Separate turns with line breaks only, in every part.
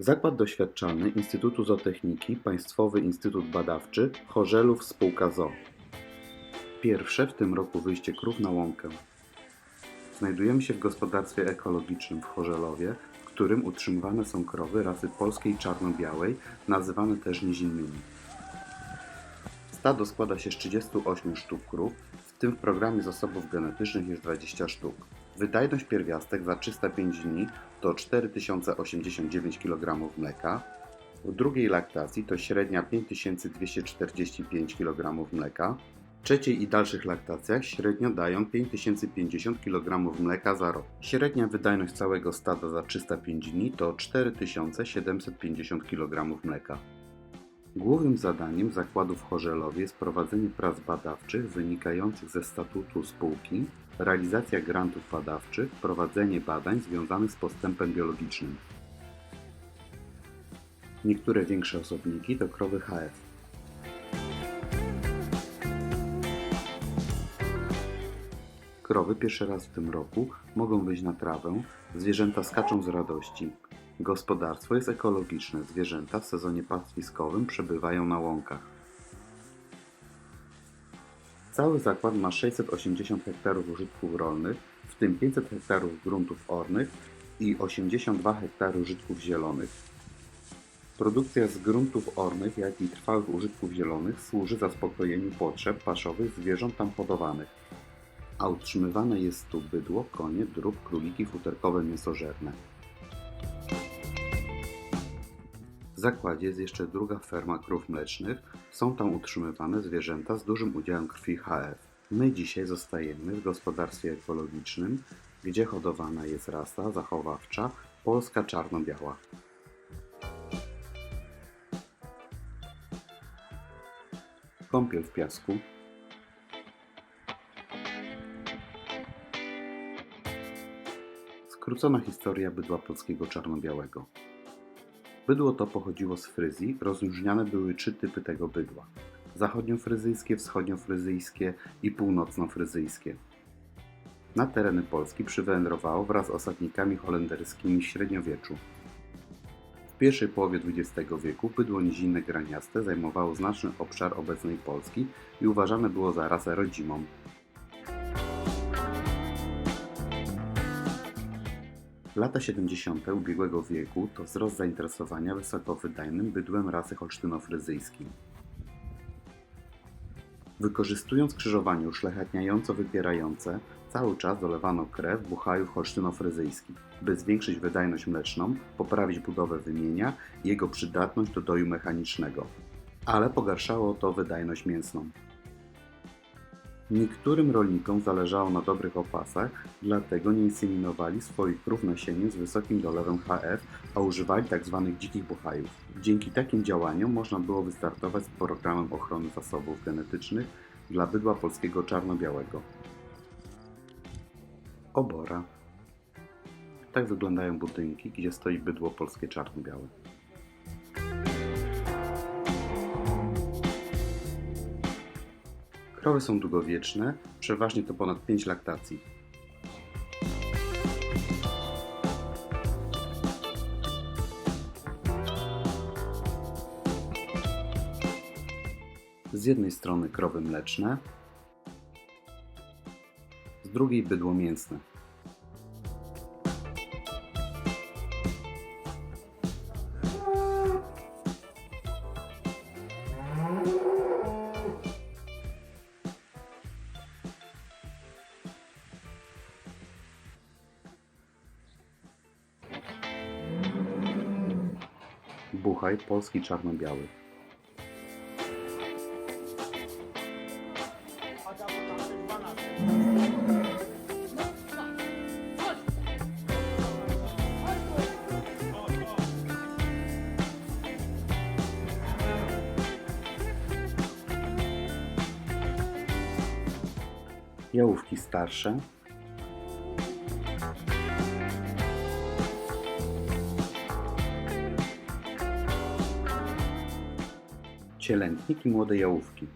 Zakład Doświadczalny Instytutu Zootechniki Państwowy Instytut Badawczy Chorzelów Spółka ZOO. Pierwsze w tym roku wyjście krów na łąkę. Znajdujemy się w gospodarstwie ekologicznym w Chorzelowie, w którym utrzymywane są krowy rasy polskiej czarno-białej, nazywane też nizinnymi. Stado składa się z 38 sztuk krów, w tym w programie zasobów genetycznych jest 20 sztuk. Wydajność pierwiastek za 305 dni to 4089 kg mleka. W drugiej laktacji to średnia 5245 kg mleka. W trzeciej i dalszych laktacjach średnio dają 5050 kg mleka za rok. Średnia wydajność całego stada za 305 dni to 4750 kg mleka. Głównym zadaniem zakładu w Chorzelowie jest prowadzenie prac badawczych wynikających ze statutu spółki, realizacja grantów badawczych, prowadzenie badań związanych z postępem biologicznym. Niektóre większe osobniki to krowy HF. Krowy pierwszy raz w tym roku mogą wyjść na trawę, zwierzęta skaczą z radości. Gospodarstwo jest ekologiczne, zwierzęta w sezonie pastwiskowym przebywają na łąkach. Cały zakład ma 680 hektarów użytków rolnych, w tym 500 hektarów gruntów ornych i 82 hektary użytków zielonych. Produkcja z gruntów ornych, jak i trwałych użytków zielonych służy zaspokojeniu potrzeb paszowych zwierząt tam hodowanych, a utrzymywane jest tu bydło, konie, drób, króliki futerkowe mięsożerne. W zakładzie jest jeszcze druga ferma krów mlecznych. Są tam utrzymywane zwierzęta z dużym udziałem krwi HF. My dzisiaj zostajemy w gospodarstwie ekologicznym, gdzie hodowana jest rasa zachowawcza polska czarno-biała. Kąpiel w piasku. Skrócona historia bydła polskiego czarno-białego. Bydło to pochodziło z Fryzji, rozróżniane były trzy typy tego bydła: zachodniofryzyjskie, wschodniofryzyjskie i północnofryzyjskie. Na tereny Polski przywędrowało wraz z osadnikami holenderskimi średniowieczu. W pierwszej połowie XX wieku bydło nizinne graniaste zajmowało znaczny obszar obecnej Polski i uważane było za rasę rodzimą. Lata 70. ubiegłego wieku to wzrost zainteresowania wysokowydajnym bydłem rasy holsztynofryzyjskiej. Wykorzystując krzyżowanie uszlachetniająco wypierające, cały czas dolewano krew buchajów holsztynofryzyjskich, by zwiększyć wydajność mleczną, poprawić budowę wymienia i jego przydatność do doju mechanicznego. Ale pogarszało to wydajność mięsną. Niektórym rolnikom zależało na dobrych opasach, dlatego nie inseminowali swoich krów nasieniem z wysokim dolewem HF, a używali tzw. dzikich buchajów. Dzięki takim działaniom można było wystartować z programem ochrony zasobów genetycznych dla bydła polskiego czarno-białego. Obora. Tak wyglądają budynki, gdzie stoi bydło polskie czarno-białe. Krowy są długowieczne, przeważnie to ponad 5 laktacji. Z jednej strony krowy mleczne, z drugiej bydło mięsne. Buchaj polski czarno-biały. Jałówki starsze. cielętnik i młode jałówki.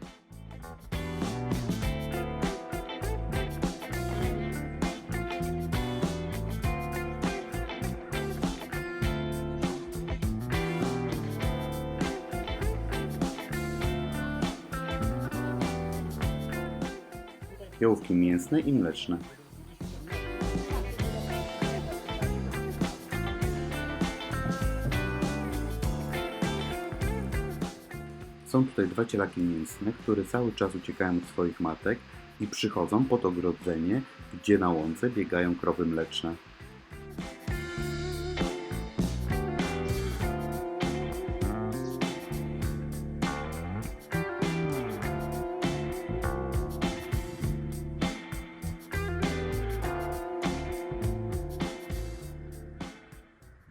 Jałówki mięsne i mleczne. Są tutaj dwa cielaki mięsne, które cały czas uciekają od swoich matek i przychodzą pod ogrodzenie, gdzie na łące biegają krowy mleczne.